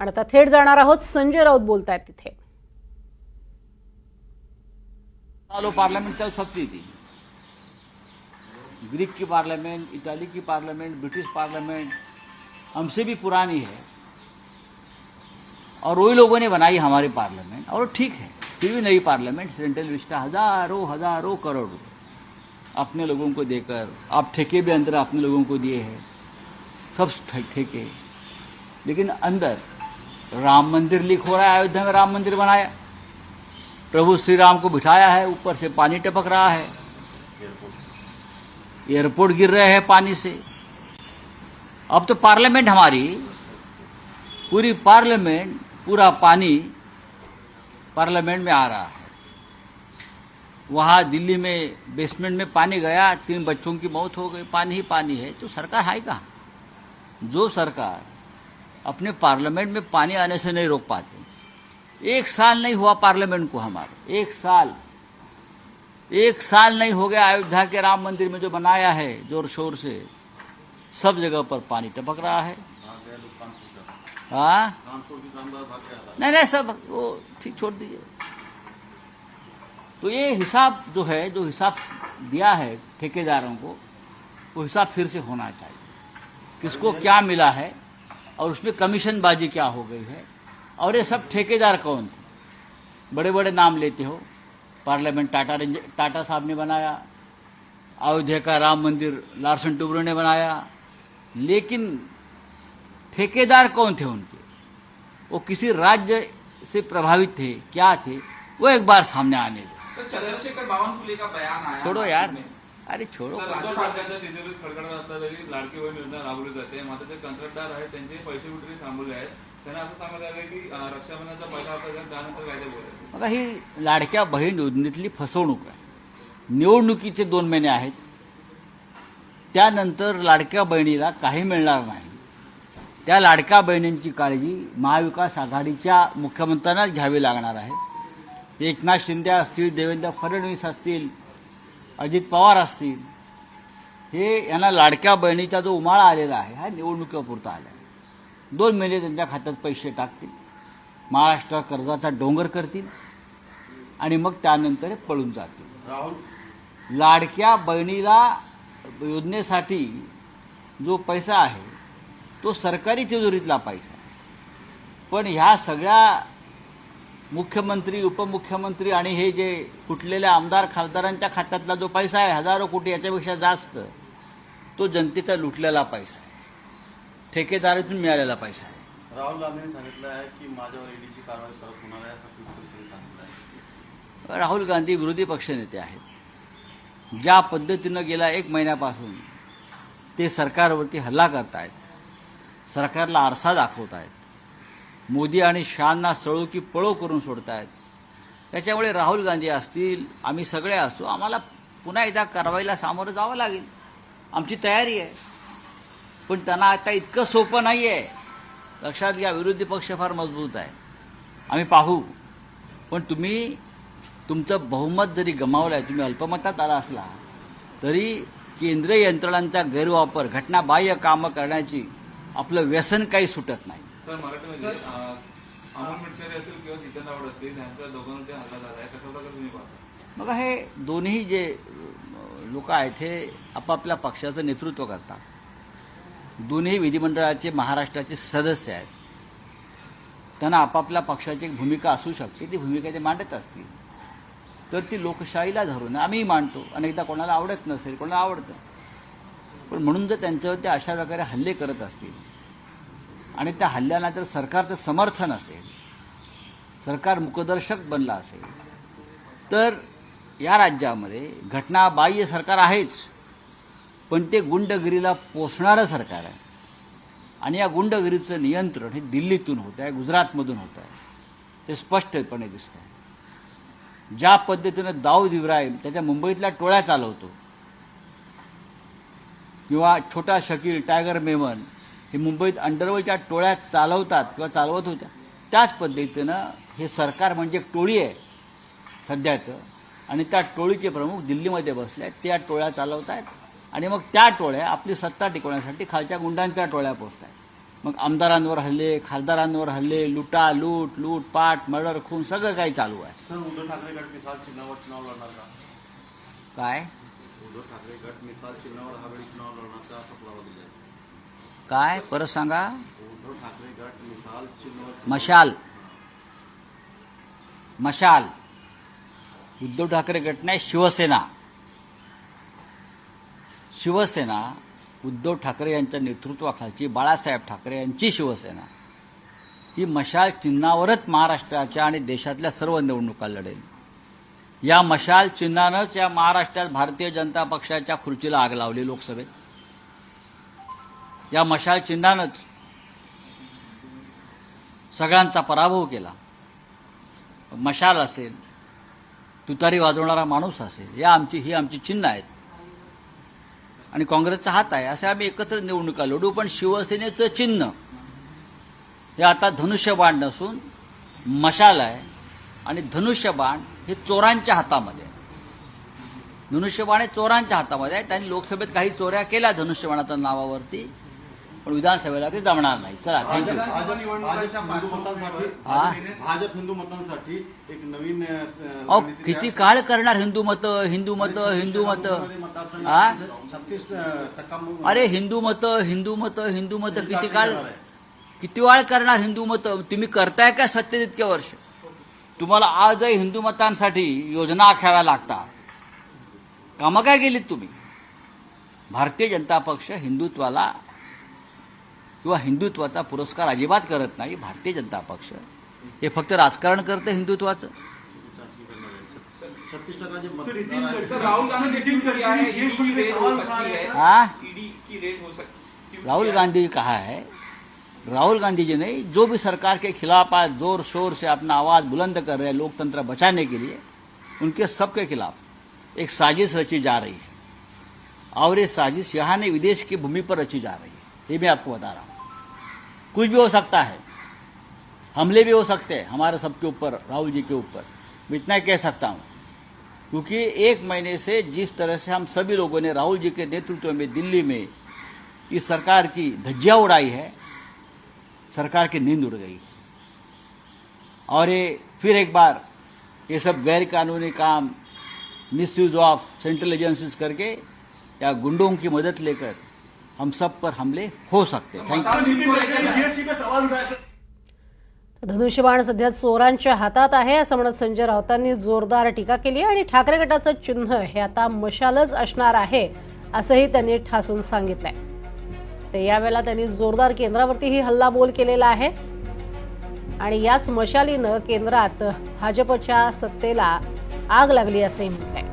आणि आता थेट जाणार आहोत. संजय राऊत बोलतायत तिथे. सालों पार्लियामेंट चल सकती थी ग्रीक की पार्लियामेंट इटाली की पार्लियामेंट ब्रिटिश पार्लियामेंट हमसे भी पुरानी है। और वही लोगों ने बनाई हमारी पार्लियामेंट और ठीक है। फिर भी नई पार्लियामेंट सेंट्रल विस्टा हजारों हजारों करोड़ रुपए अपने लोगों को देकर आप ठेके भी अंदर अपने लोगों को दिए हैं। सब ठेके। लेकिन अंदर राम मंदिर लीक हो रहा है अयोध्या में राम मंदिर बनाया। प्रभु श्री राम को बिठाया है, ऊपर से पानी टपक रहा है। एयरपोर्ट गिर रहे हैं पानी से। अब तो पार्लियामेंट हमारी, पूरी पार्लियामेंट, पूरा पानी पार्लियामेंट में आ रहा है। वहाँ दिल्ली में, बेसमेंट में पानी गया, तीन बच्चों की मौत हो गई, पानी ही पानी है तो सरकार है कहाँ? जो सरकार अपने पार्लियामेंट में पानी आने से नहीं रोक पाते। एक साल नहीं हुआ पार्लियामेंट को हमारे। एक साल। एक साल नहीं हो गया अयोध्या के राम मंदिर में जो बनाया है, ज़ोर शोर से। सब जगह पर पानी टपक रहा है। हाँ? नहीं नहीं, सब वो ठीक छोड़ दीजिए। तो ये हिसाब जो है, जो हिसाब दिया है ठेकेदारों को, वो हिसाब फिर से होना चाहिए। किसको क्या मिला है? और उसमें कमीशन बाजी क्या हो गई है? और ये सब ठेकेदार कौन थे? बड़े बड़े नाम लेते हो। पार्लियामेंट टाटा टाटा साहब ने बनाया। अयोध्या का राम मंदिर लार्सन टूब्रो ने बनाया। लेकिन ठेकेदार कौन थे उनके? वो किसी राज्य से प्रभावित थे? क्या थे? वो एक बार सामने आने दो। तर चंद्रशेखर बावनकुळे का बयान आया छोड़ो यार. अरे छोड़ो. लाडकी बहीण योजना राबवली जाते. मात्र जे कंत्राटदार आहेत त्यांचे पैसे थांबवले आहेत. त्यांना असं सांगण्यात आलं की रक्षाबंधनाचा पैसा त्यानंतर काय ते बोलायचं. बघा ही लाडक्या बहीण योजनेतली फसवणूक आहे. निवडणुकीचे दोन महिने आहेत. त्यानंतर लाडक्या बहिणीला काही मिळणार नाही. त्या लाडक्या बहिणींची काळजी महाविकास आघाडीच्या मुख्यमंत्र्यांनाच घ्यावी लागणार आहे. एकनाथ शिंदे असतील देवेंद्र फडणवीस असतील अजित पवार असतील हे यांना लाडक्या बहिणीचा जो उमाळा आलेला आहे हा निवडणुकीपुरता आला आहे. दोन महिने त्यांच्या खात्यात पैसे टाकतील महाराष्ट्र कर्जाचा डोंगर करतील आणि मग त्यानंतर हे पळून जातील. राहुल? लाडक्या बहिणीला योजनेसाठी जो पैसा आहे तो सरकारी तिजोरीतला पैसा आहे. पण ह्या सगळ्या मुख्यमंत्री उपमुख्यमंत्री आणि हे जे फुटलेल्या आमदार खासदारांच्या खात्यातला जो पैसा आहे हजारो कोटी याच्यापेक्षा जास्त तो जनतेचा लुटलेला पैसा आहे. ठेकेदारातून मिळालेला पैसा आहे. राहुल गांधींनी सांगितलं आहे की माझ्यावर ईडीची कारवाई परत होणार आहे? राहुल गांधी विरोधी पक्षनेते आहेत. ज्या पद्धतीनं गेल्या एक महिन्यापासून ते सरकारवरती हल्ला करतायत. सरकारला आरसा दाखवत आहेत मोदी आणि शहांना सळो की पळो करून सोडतायत. त्याच्यामुळे राहुल गांधी असतील आम्ही सगळे असतो आम्हाला पुन्हा एकदा कारवाईला सामोरं जावं लागेल. आमची तयारी आहे. पण त्यांना आता इतकं सोपं नाही आहे लक्षात घ्या विरोधी पक्ष फार मजबूत आहे. आम्ही पाहू. पण तुम्ही तुमचं बहुमत जरी गमावलं आहे तुम्ही अल्पमतात आला असला तरी केंद्रीय यंत्रणांचा गैरवापर घटनाबाह्य कामं करण्याची आपलं व्यसन काही सुटत नाही. सर मराठीमध्ये अमोल मिटकरी असेल किंवा जितेंद्र आव्हाड असतील त्यांच्या दोघांवरती हल्ला झाला आहे कशा प्रकारे तुम्ही पाहता? मग हे दोन्ही जे लोक आहेत हे आपापल्या पक्षाचं नेतृत्व करतात. दोन्ही विधिमंडळाचे महाराष्ट्राचे सदस्य आहेत. त्यांना आपापल्या पक्षाची एक भूमिका असू शकते ती भूमिका ते मांडत असतील. तर ती लोकशाहीला धरून आम्ही मांडतो. अनेकदा कोणाला आवडत नसेल कोणाला आवडतं. पण म्हणून जर त्यांच्यावरती अशा प्रकारे हल्ले करत असतील आणि त्या हल्ल्याला जर सरकारचं समर्थन असेल सरकार मुकदर्शक बनलं असेल तर या राज्यामध्ये घटनाबाह्य सरकार आहेच. पण ते गुंडगिरीला पोचणारं सरकार आहे. आणि या गुंडगिरीचं नियंत्रण हे दिल्लीतून होत आहे गुजरातमधून होत आहे. हे स्पष्टपणे दिसत आहे. ज्या पद्धतीनं दाऊद इब्राहिम त्याच्या मुंबईतल्या टोळ्या चालवतो किंवा छोटा शकील टायगर मेमन हे मुंबईत अंडरवर्ल्डच्या टोळ्या चालवतात किंवा चालवत होत्या. त्याच पद्धतीनं हे सरकार म्हणजे एक टोळी आहे सध्याचं. आणि त्या टोळीचे प्रमुख दिल्लीमध्ये बसले आहेत त्या टोळ्या चालवत आहेत आणि मग त्या टोळ्या आपली सत्ता टिकवण्यासाठी खालच्या गुंडांच्या टोळ्या पोचत आहेत मग आमदारांवर हल्ले खासदारांवर हल्ले लुटा लूट लूट पाट मर्डर खून सगळं काही चालू आहे. सर उद्धव ठाकरे गट मिसाल चिन्हावर चुनाव लढणार का? काय? उद्धव ठाकरे गट मिसाल चिन्हावर हावेळी चुनाव लढणार असं पुरावा काय? परत सांगा. मशाल. मशाल. उद्धव ठाकरे गट नाही शिवसेना. शिवसेना उद्धव ठाकरे यांच्या नेतृत्वाखालची बाळासाहेब ठाकरे यांची शिवसेना. ही मशाल चिन्हावरच महाराष्ट्राच्या आणि देशातल्या सर्व निवडणुका लढेल. या मशाल चिन्हानंच या महाराष्ट्रात भारतीय जनता पक्षाच्या खुर्चीला आग लावली लोकसभेत. या मशाल चिन्हानंच सगळ्यांचा पराभव केला. मशाल असेल तुतारी वाजवणारा माणूस असेल या आमची ही आमची चिन्ह आहेत. आणि काँग्रेसचा हात आहे असे आम्ही एकत्र निवडणुका लढू पण शिवसेनेचं चिन्ह हे आता धनुष्यबाण नसून मशाल आहे आणि धनुष्यबाण हे चोरांच्या हातामध्ये आहे. धनुष्यबाण हे चोरांच्या हातामध्ये आहे. त्यांनी लोकसभेत काही चोऱ्या केल्या धनुष्यबाणाच्या नावावरती. पण विधानसभेला ते जमणार नाही. चला थँक्यू भाजप हिंदू मतदारांसाठी एक नवीन अहो किती काळ करणार हिंदू मतं हिंदू मतं हिंदू मतं? हा? छत्तीस टक्का मु- अरे हिंदू मतं हिंदू मतं हिंदू मतं किती काळ किती वेळ करणार हिंदू मतं? तुम्ही करताय का सत्तेत इतके वर्ष? तुम्हाला आजही हिंदू मतांसाठी योजना आखाव्या लागतात कामं काय केलीत तुम्ही? भारतीय जनता पक्ष हिंदुत्वाला किंवा हिंदुत्वाचा पुरस्कार अजिबात करत नाही भारतीय जनता पक्ष. हे फक्त राजकारण करतं हिंदुत्वाचं. राहुल गांधी कहा है राहुल गांधी जी ने जो भी सरकार के खिलाफ आज जोर शोर से अपना आवाज बुलंद कर रहे हैं लोकतंत्र बचाने के लिए उनके सबके खिलाफ एक साजिश रची जा रही है। और ये साजिश यहाँ ने विदेश की भूमि पर रची जा रही है। ये मैं आपको बता रहा हूँ। कुछ भी हो सकता है। हमले भी हो सकते हैं, हमारे सबके ऊपर, राहुल जी के ऊपर। मैं इतना कह सकता हूँ। क्योंकि एक महीने से जिस तरह से हम सभी लोगों ने राहुल जी के नेतृत्व में दिल्ली में इस सरकार की धज्जिया उड़ाई है, सरकार की नींद उड़ गई। और ये फिर एक बार ये सब गैर कानूनी काम, मिसयूज ऑफ़ सेंट्रल एजेंसीज करके या गुंडों की मदद लेकर हम सब पर हमले हो सकते हैं। थैंक यू धनुष्यबाण सध्या चोरांच्या हातात आहे असं म्हणत संजय राऊतांनी जोरदार टीका केली आणि ठाकरे गटाचं चिन्ह हे आता मशालच असणार आहे असंही त्यांनी ठासून सांगितलंय. तर यावेळेला त्यांनी जोरदार केंद्रावरतीही हल्लाबोल केलेला आहे आणि याच मशालीनं केंद्रात भाजपच्या सत्तेला आग लागली असंही म्हटलंय